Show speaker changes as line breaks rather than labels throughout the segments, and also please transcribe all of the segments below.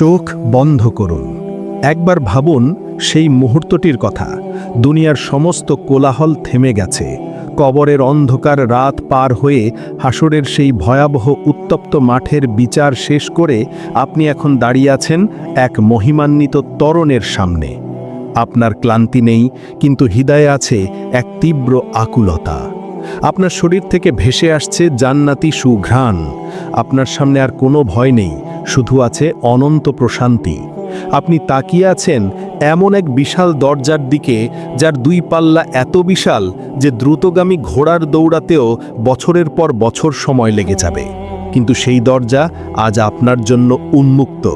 চোখ বন্ধ করুন। একবার ভাবুন সেই মুহূর্তটির কথা। দুনিয়ার সমস্ত কোলাহল থেমে গেছে। কবরের অন্ধকার রাত পার হয়ে হাসরের সেই ভয়াবহ উত্তপ্ত মাঠের বিচার শেষ করে আপনি এখন দাঁড়িয়ে আছেন এক মহিমান্বিত তরণের সামনে। আপনার ক্লান্তি নেই, কিন্তু হৃদয়ে আছে এক তীব্র আকুলতা। আপনার শরীর থেকে ভেসে আসছে জান্নাতি সুঘ্রাণ। আপনার সামনে আর কোনো ভয় নেই। শুধু আছে অনন্ত প্রশান্তি। আপনি তাকিয়ে আছেন এমন এক বিশাল দরজার দিকে, যার দুই পাল্লা এত বিশাল যে দ্রুতগামী ঘোড়ার দৌড়াতেও বছরের পর বছর সময় লেগে যাবে। কিন্তু সেই দরজা আজ আপনার জন্য উন্মুক্ত।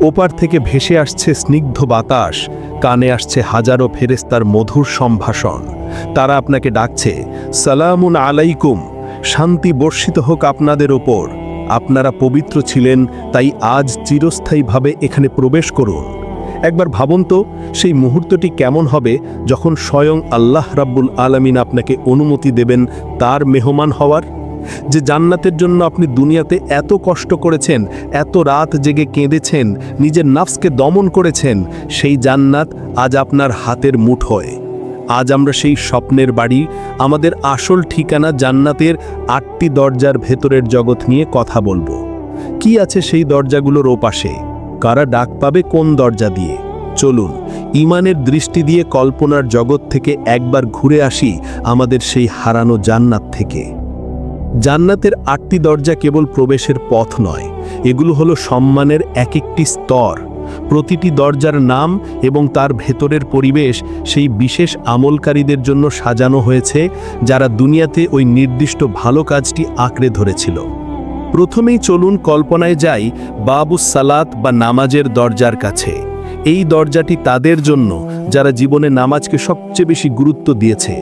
ওপার থেকে ভেসে আসছে স্নিগ্ধ বাতাস, কানে আসছে হাজারো ফেরেস্তার মধুর সম্ভাষণ। তারা আপনাকে ডাকছে, সালামুন আলাইকুম, শান্তি বর্ষিত হোক আপনাদের ওপর। আপনারা পবিত্র ছিলেন, তাই আজ চিরস্থায়ীভাবে এখানে প্রবেশ করুন। একবার ভাবুন তো, সেই মুহূর্তটি কেমন হবে যখন স্বয়ং আল্লাহ রাব্বুল আলামিন আপনাকে অনুমতি দেবেন তার মেহমান হওয়ার? যে জান্নাতের জন্য আপনি দুনিয়াতে এত কষ্ট করেছেন, এত রাত জেগে কেঁদেছেন, নিজের নাফসকে দমন করেছেন, সেই জান্নাত আজ আপনার হাতের মুঠোয়। আজ আমরা সেই স্বপ্নের বাড়ি, আমাদের আসল ঠিকানা জান্নাতের আটটি দরজার ভেতরের জগৎ নিয়ে কথা বলব। কি আছে সেই দরজাগুলোর ওপাশে? কারা ডাক পাবে কোন দরজা দিয়ে? চলুন, ইমানের দৃষ্টি দিয়ে কল্পনার জগৎ থেকে একবার ঘুরে আসি আমাদের সেই হারানো জান্নাত থেকে। জান্নাতের আটটি দরজা কেবল প্রবেশের পথ নয়, এগুলো হলো সম্মানের এক একটি স্তর। প্রতিটি দরজার নাম এবং তার ভেতরের পরিবেশ সেই বিশেষ আমলকারীদের জন্য সাজানো হয়েছে, যারা দুনিয়াতে ওই নির্দিষ্ট ভালো কাজটি আঁকড়ে ধরেছিল। প্রথমেই চলুন কল্পনায় যাই বাবু সালাত বা নামাজের দরজার কাছে। এই দরজাটি তাদের জন্য, যারা জীবনে নামাজকে সবচেয়ে বেশি গুরুত্ব দিয়েছে।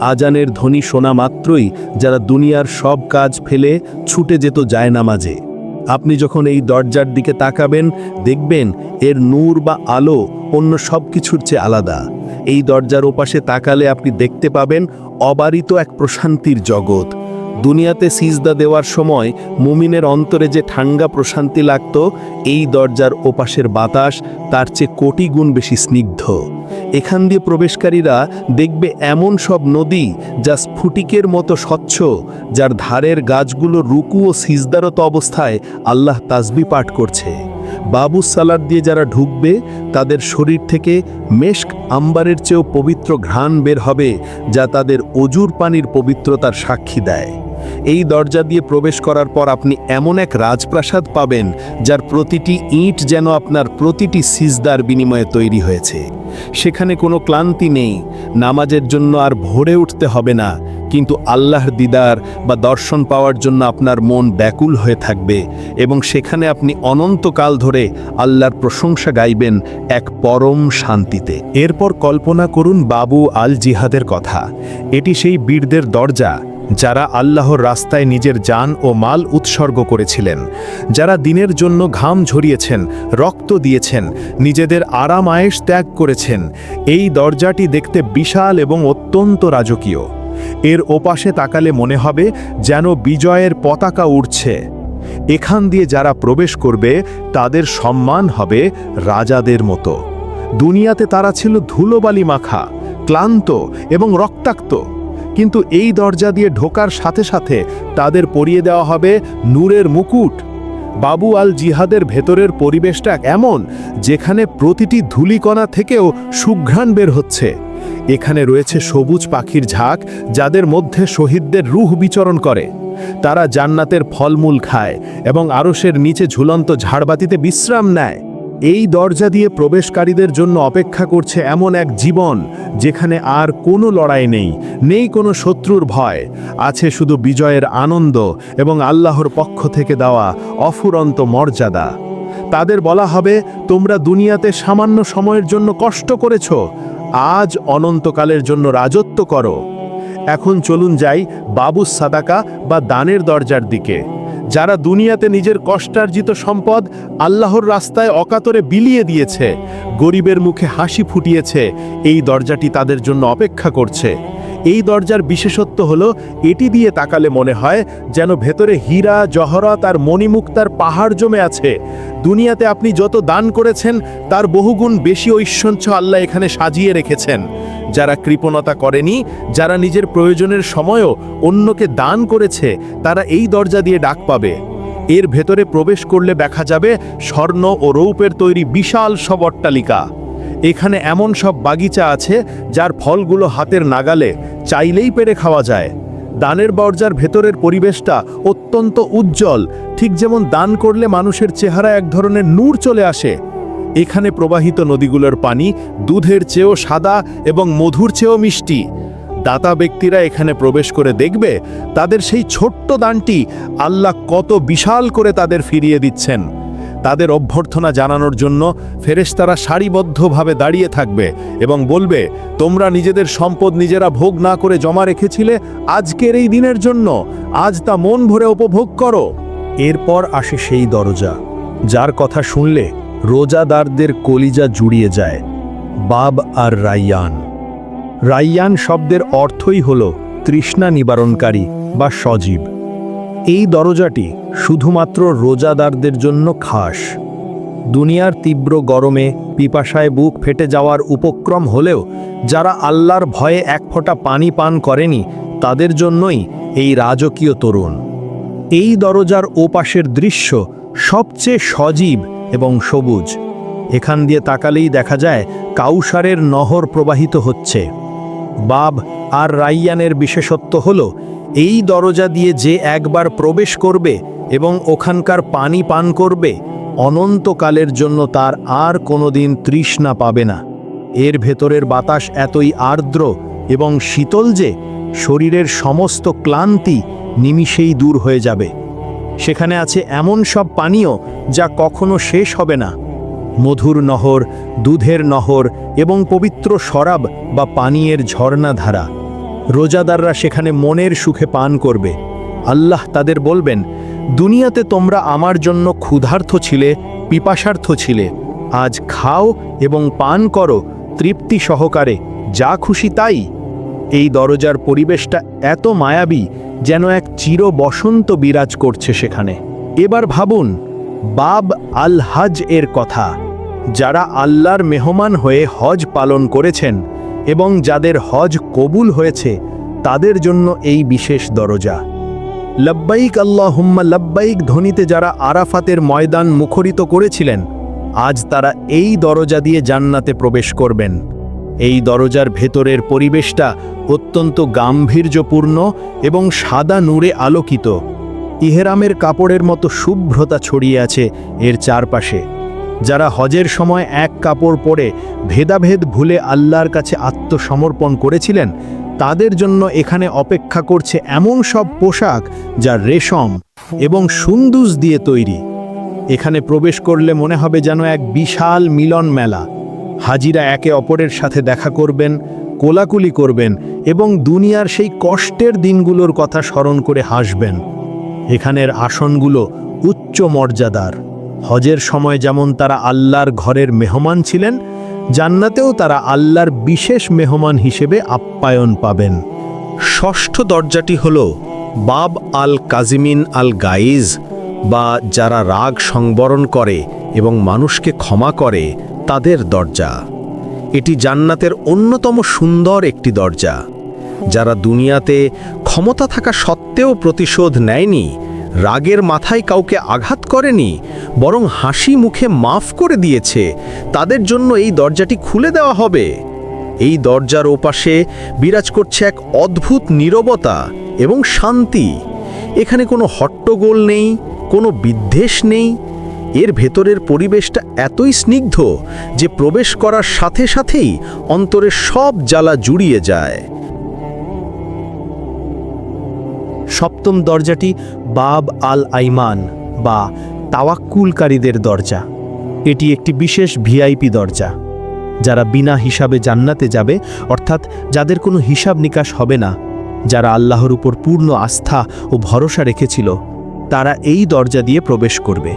আজানের ধ্বনি শোনা মাত্রই যারা দুনিয়ার সব কাজ ফেলে, ছুটে যেত যায় নামাজে আপনি যখন এই দরজার দিকে তাকাবেন, দেখবেন এর নূর বা আলো অন্য সব কিছুর চেয়ে আলাদা। এই দরজার ওপাশে তাকালে আপনি দেখতে পাবেন অবারিত এক প্রশান্তির জগৎ। দুনিয়াতে সিজদা দেওয়ার সময় মুমিনের অন্তরে যে ঠান্ডা প্রশান্তি লাগত, এই দরজার ওপাশের বাতাস তার চেয়ে কোটি গুণ বেশি স্নিগ্ধ। এখান দিয়ে প্রবেশকারীরা দেখবে এমন সব নদী যা স্ফুটিকের মতো স্বচ্ছ, যার ধারের গাছগুলো রুকু ও সিজদারত অবস্থায় আল্লাহ তাসবি পাঠ করছে। বাবু সালাদ দিয়ে যারা ঢুকবে, তাদের শরীর থেকে মেশক আম্বারের চেয়েও পবিত্র ঘ্রাণ বের হবে, যা তাদের অজুর পানির পবিত্রতার সাক্ষী দেয়। এই দরজা দিয়ে প্রবেশ করার পর আপনি এমন এক রাজপ্রাসাদ পাবেন, যার প্রতিটি ইঁট যেন আপনার প্রতিটি সিজদার বিনিময়ে তৈরি হয়েছে। সেখানে কোনো ক্লান্তি নেই, নামাজের জন্য আর ভোরে উঠতে হবে না, কিন্তু আল্লাহর দিদার বা দর্শন পাওয়ার জন্য আপনার মন ব্যাকুল হয়ে থাকবে এবং সেখানে আপনি অনন্তকাল ধরে আল্লাহর প্রশংসা গাইবেন এক পরম শান্তিতে। এরপর কল্পনা করুন বাবু আল জিহাদের কথা। এটি সেই বীরদের দরজা যারা আল্লাহর রাস্তায় নিজের যান ও মাল উৎসর্গ করেছিলেন, যারা দিনের জন্য ঘাম ঝরিয়েছেন, রক্ত দিয়েছেন, নিজেদের আরাম আয়েস ত্যাগ করেছেন, এই দরজাটি দেখতে বিশাল এবং অত্যন্ত রাজকীয়। এর ওপাশে তাকালে মনে হবে যেন বিজয়ের পতাকা উড়ছে। এখান দিয়ে যারা প্রবেশ করবে, তাদের সম্মান হবে রাজাদের মতো। দুনিয়াতে তারা ছিল ধুলোবালি মাখা, ক্লান্ত এবং রক্তাক্ত। কিন্তু এই দরজা দিয়ে ঢোকার সাথে সাথে তাদের পরিয়ে দেওয়া হবে নূরের মুকুট। বাবু আল জিহাদের ভেতরের পরিবেশটা এমন যেখানে প্রতিটি ধুলিকণা থেকেও সুঘ্রাণ বের হচ্ছে। এখানে রয়েছে সবুজ পাখির ঝাঁক যাদের মধ্যে শহীদদের রুহ বিচরণ করে। তারা জান্নাতের ফলমূল খায় এবং আরশের নিচে ঝুলন্ত ঝাড়বাতিতে বিশ্রাম নেয়। এই দরজা দিয়ে প্রবেশকারীদের জন্য অপেক্ষা করছে এমন এক জীবন যেখানে আর কোনো লড়াই নেই নেই কোনো শত্রুর ভয়। আছে শুধু বিজয়ের আনন্দ এবং আল্লাহর পক্ষ থেকে দেওয়া অফুরন্ত মর্যাদা। তাদের বলা হবে, তোমরা দুনিয়াতে সামান্য সময়ের জন্য কষ্ট করেছ, আজ অনন্তকালের জন্য রাজত্ব করো। এখন চলুন যাই বাবু সাদাকা বা দানের দরজার দিকে। যারা দুনিয়াতে নিজের কষ্টার্জিত সম্পদ আল্লাহর রাস্তায় অকাতরে বিলিয়ে দিয়েছে, গরিবের মুখে হাসি ফুটিয়েছে, এই দরজাটি তাদের জন্য অপেক্ষা করছে। এই দরজার বিশেষত্ব হল, এটি দিয়ে তাকালে মনে হয় যেন ভেতরে হীরা, জহরত আর মণিমুক্তার পাহাড় জমে আছে। দুনিয়াতে আপনি যত দান করেছেন, তার বহুগুণ বেশি ঐশ্বর্য আল্লাহ এখানে সাজিয়ে রেখেছেন। যারা কৃপণতা করেনি, যারা নিজের প্রয়োজনের সময়ও অন্যকে দান করেছে, তারা এই দরজা দিয়ে ডাক পাবে। এর ভেতরে প্রবেশ করলে দেখা যাবে, স্বর্ণ ও রৌপের তৈরি বিশাল সব অট্টালিকা। এখানে এমন সব বাগিচা আছে, যার ফলগুলো হাতের নাগালে চাইলেই পেরে খাওয়া যায়। দানের বর্জার ভেতরের পরিবেশটা অত্যন্ত উজ্জ্বল। ঠিক যেমন দান করলে মানুষের চেহারা এক ধরনের নূর চলে আসে। এখানে প্রবাহিত নদীগুলোর পানি দুধের চেয়েও সাদা এবং মধুর চেয়েও মিষ্টি। দাতা ব্যক্তিরা এখানে প্রবেশ করে দেখবে তাদের সেই ছোট্ট দানটি আল্লাহ কত বিশাল করে তাদের ফিরিয়ে দিচ্ছেন। তাদের অভ্যর্থনা জানানোর জন্য ফেরেশতারা সারিবদ্ধভাবে দাঁড়িয়ে থাকবে এবং বলবে, তোমরা নিজেদের সম্পদ নিজেরা ভোগ না করে জমা রেখেছিলে আজকের এই দিনের জন্য। আজ তা মন ভরে উপভোগ করো। এরপর আসে সেই দরজা, যার কথা শুনলে রোজাদারদের কলিজা জুড়িয়ে যায়। বাব আর রাইয়ান। রাইয়ান শব্দের অর্থই হল তৃষ্ণা নিবারণকারী বা সজীব। এই দরজাটি শুধুমাত্র রোজাদারদের জন্য খাস। দুনিয়ার তীব্র গরমে পিপাসায় বুক ফেটে যাওয়ার উপক্রম হলেও যারা আল্লাহর ভয়ে এক ফোঁটা পানি পান করেনি, তাদের জন্যই এই রাজকীয় তরুণ। এই দরজার ওপাশের দৃশ্য সবচেয়ে সজীব এবং সবুজ। এখান দিয়ে তাকালেই দেখা যায় কাউসারের নহর প্রবাহিত হচ্ছে। বাব আর রাইয়ানের বিশেষত্ব হল এই দরজা দিয়ে যে একবার প্রবেশ করবে এবং ওখানকার পানি পান করবে, অনন্তকালের জন্য তার আর কোনোদিন তৃষ্ণা পাবে না। এর ভেতরের বাতাস এতই আর্দ্র এবং শীতল যে শরীরের সমস্ত ক্লান্তি নিমিষেই দূর হয়ে যাবে। সেখানে আছে এমন সব পানীয় যা কখনো শেষ হবে না। মধুর নহর, দুধের নহর এবং পবিত্র শরাব বা পানীয়ের ঝর্ণাধারা। রোজাদাররা সেখানে মনের সুখে পান করবে। আল্লাহ তাদের বলবেন, দুনিয়াতে তোমরা আমার জন্য ক্ষুধার্থ ছিলে, পিপাসার্থ ছিলে। আজ খাও এবং পান করো, তৃপ্তি সহকারে, যা খুশি তাই। এই দরজার পরিবেশটা এত মায়াবী যেন এক চির বসন্ত বিরাজ করছে সেখানে। এবার ভাবুন, বাব আল হজ এর কথা। যারা আল্লাহর মেহমান হয়ে হজ পালন করেছেন এবং যাদের হজ কবুল হয়েছে, তাদের জন্য এই বিশেষ দরজা। লব্বাইক আল্লাহুম্মা, লব্বাইক ধ্বনিতে যারা আরাফাতের ময়দান মুখরিত করেছিলেন, আজ তারা এই দরজা দিয়ে জান্নাতে প্রবেশ করবেন। এই দরজার ভেতরের পরিবেশটা অত্যন্ত গাম্ভীর্যপূর্ণ এবং সাদা নূরে আলোকিত। ইহেরামের কাপড়ের মতো শুভ্রতা ছড়িয়ে আছে এর চারপাশে। যারা হজের সময় এক কাপড় পরে ভেদাভেদ ভুলে আল্লাহর কাছে আত্মসমর্পণ করেছিলেন, তাদের জন্য এখানে অপেক্ষা করছে এমন সব পোশাক যা রেশম এবং সুন্দুস দিয়ে তৈরি। এখানে প্রবেশ করলে মনে হবে যেন এক বিশাল মিলন মেলা। হাজিরা একে অপরের সাথে দেখা করবেন, কোলাকুলি করবেন এবং দুনিয়ার সেই কষ্টের দিনগুলোর কথা স্মরণ করে হাসবেন। এখানের আসনগুলো উচ্চ মর্যাদার। হজের সময় যেমন তারা আল্লাহর ঘরের মেহমান ছিলেন, জান্নাতেও তারা আল্লাহর বিশেষ মেহমান হিসেবে আপ্যায়ন পাবেন। ষষ্ঠ দরজাটি হল বাব আল কাজিমিন আল গাইজ বা যারা রাগ সংবরণ করে এবং মানুষকে ক্ষমা করে, তাদের দরজা। এটি জান্নাতের অন্যতম সুন্দর একটি দরজা। যারা দুনিয়াতে ক্ষমতা থাকা সত্ত্বেও প্রতিশোধ নেয়নি রাগের মাথায় কাউকে আঘাত করেনি, বরং হাসি মুখে মাফ করে দিয়েছে। তাদের জন্য এই দরজাটি খুলে দেওয়া হবে। এই দরজার ওপাশে বিরাজ করছে এক অদ্ভুত নীরবতা এবং শান্তি। এখানে কোনো হট্টগোল নেই, কোনো বিদ্বেষ নেই। এর ভেতরের পরিবেশটা এতই স্নিগ্ধ যে প্রবেশ করার সাথে সাথেই অন্তরের সব জ্বালা জুড়িয়ে যায়। সপ্তম দরজাটি বাব আল আইমান বা তাওয়াক্কুলকারীদের দরজা। এটি একটি বিশেষ ভিআইপি দরজা, যারা বিনা হিসাবে জান্নাতে যাবে, অর্থাৎ যাদের কোনো হিসাব নিকাশ হবে না। যারা আল্লাহর উপর পূর্ণ আস্থা ও ভরসা রেখেছিল, তারা এই দরজা দিয়ে প্রবেশ করবে।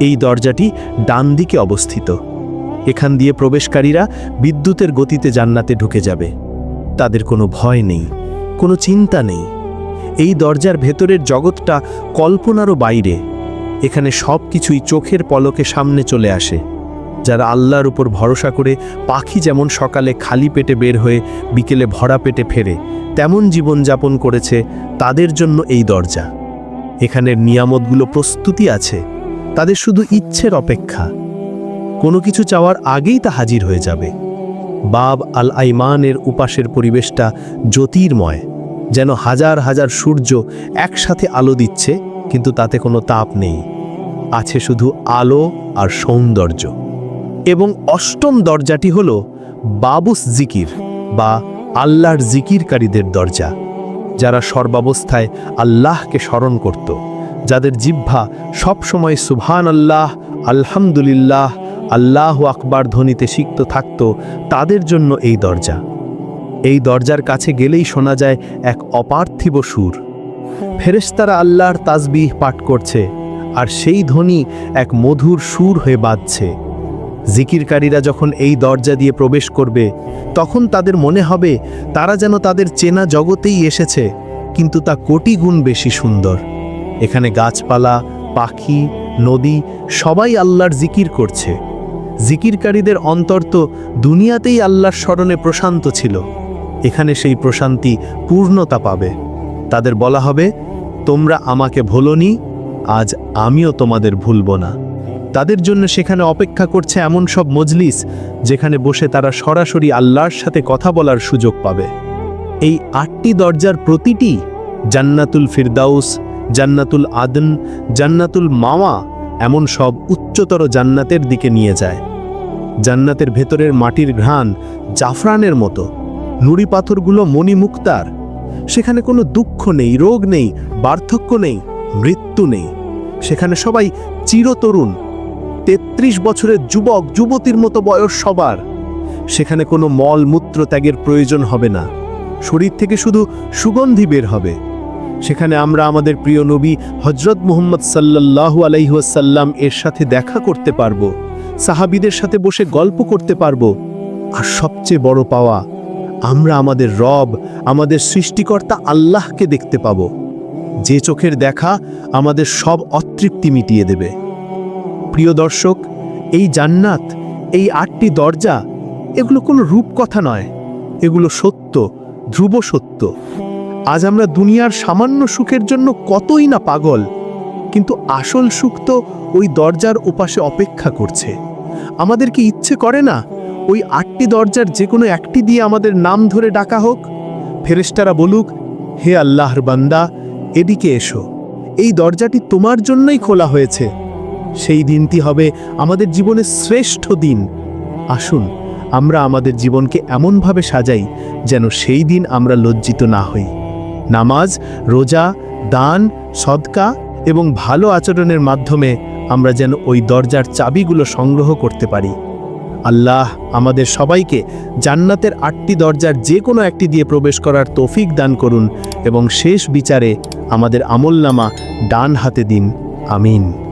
এই দরজাটি ডান দিকে অবস্থিত। এখান দিয়ে প্রবেশকারীরা বিদ্যুতের গতিতে জান্নাতে ঢুকে যাবে। তাদের কোনো ভয় নেই, কোনো চিন্তা নেই। এই দরজার ভেতরের জগৎটা কল্পনারও বাইরে। এখানে সব কিছুই চোখের পলকে সামনে চলে আসে। যারা আল্লাহর উপর ভরসা করে পাখি যেমন সকালে খালি পেটে বের হয়ে বিকেলে ভরা পেটে ফেরে, তেমন জীবনযাপন করেছে তাদের জন্য এই দরজা। এখানের নিয়ামতগুলো প্রস্তুতি আছে, তাদের শুধু ইচ্ছের অপেক্ষা। কোনো কিছু চাওয়ার আগেই তা হাজির হয়ে যাবে। বাব আল আইমানের উপাসের পরিবেশটা জ্যোতির্ময়। যেন হাজার হাজার সূর্য একসাথে আলো দিচ্ছে, কিন্তু তাতে কোনো তাপ নেই। আছে শুধু আলো আর সৌন্দর্য। এবং অষ্টম দরজাটি হল বাবুস জিকির বা আল্লাহর জিকিরকারীদের দরজা, যারা সর্বাবস্থায় আল্লাহকে স্মরণ করত, যাদের জিহ্বা সবসময় সুবহান আল্লাহ আলহামদুলিল্লাহ, আল্লাহ আকবার ধ্বনিতে সিক্ত থাকত, তাদের জন্য এই দরজা। এই দরজার কাছে গেলেই শোনা যায় এক অপার্থিব সুর। ফেরেশতারা আল্লাহর তাসবিহ পাঠ করছে, আর সেই ধ্বনি এক মধুর সুর হয়ে বাজছে। জিকিরকারীরা যখন এই দরজা দিয়ে প্রবেশ করবে, তখন তাদের মনে হবে তারা যেন তাদের চেনা জগতেই এসেছে, কিন্তু তা কোটি গুণ বেশি সুন্দর। এখানে গাছপালা, পাখি, নদী সবাই আল্লাহর জিকির করছে। জিকিরকারীদের অন্তর তো দুনিয়াতেই আল্লাহর স্মরণে প্রশান্ত ছিল। এখানে সেই প্রশান্তি পূর্ণতা পাবে। তাদের বলা হবে, তোমরা আমাকে ভোলনি, আজ আমিও তোমাদের ভুলব না। তাদের জন্য সেখানে অপেক্ষা করছে এমন সব মজলিস, যেখানে বসে তারা সরাসরি আল্লাহর সাথে কথা বলার সুযোগ পাবে। এই আটটি দরজার প্রতিটি, জান্নাতুল ফিরদাউস, জান্নাতুল আদন, জান্নাতুল মাওয়া, এমন সব উচ্চতর জান্নাতের দিকে নিয়ে যায়। জান্নাতের ভেতরের মাটির ঘ্রাণ জাফরানের মতো। নুড়ি পাথরগুলো মণিমুক্তার। সেখানে কোনো দুঃখ নেই, রোগ নেই, বার্ধক্য নেই, মৃত্যু নেই। সেখানে সবাই চিরতরুণ, তেত্রিশ বছরের যুবক, যুবতীর মতো বয়স সবার। সেখানে কোনো মল মূত্র ত্যাগের প্রয়োজন হবে না, শরীর থেকে শুধু সুগন্ধি বের হবে। সেখানে আমরা আমাদের প্রিয় নবী হজরত মুহম্মদ সাল্লাল্লাহু আলাইহাসাল্লাম এর সাথে দেখা করতে পারব, সাহাবিদের সাথে বসে গল্প করতে পারব। আর সবচেয়ে বড় পাওয়া আমরা আমাদের রব, আমাদের সৃষ্টিকর্তা আল্লাহকে দেখতে পাব। যে চোখের দেখা আমাদের সব অতৃপ্তি মিটিয়ে দেবে। প্রিয় দর্শক, এই জান্নাত, এই আটটি দরজা, এগুলো কোনো রূপকথা নয়। এগুলো সত্য, ধ্রুব সত্য। আজ আমরা দুনিয়ার সামান্য সুখের জন্য কতই না পাগল, কিন্তু আসল সুখ তো ওই দরজার ওপাশে অপেক্ষা করছে। আমাদের কি ইচ্ছে করে না ওই আটটি দরজার যে কোনো একটি দিয়ে আমাদের নাম ধরে ডাকা হোক। ফেরেশতারা বলুক, হে আল্লাহর বান্দা, এদিকে এসো। এই দরজাটি তোমার জন্যই খোলা হয়েছে। সেই দিনটি হবে আমাদের জীবনের শ্রেষ্ঠ দিন। আসুন, আমরা আমাদের জীবনকে এমনভাবে সাজাই যেন সেই দিন আমরা লজ্জিত না হই। নামাজ, রোজা, দান, সদকা এবং ভালো আচরণের মাধ্যমে আমরা যেন ওই দরজার চাবিগুলো সংগ্রহ করতে পারি। আল্লাহ আমাদের সবাইকে জান্নাতের আটটি দরজার যে কোনো একটি দিয়ে প্রবেশ করার তৌফিক দান করুন এবং শেষ বিচারে আমাদের আমলনামা ডান হাতে দিন। আমিন।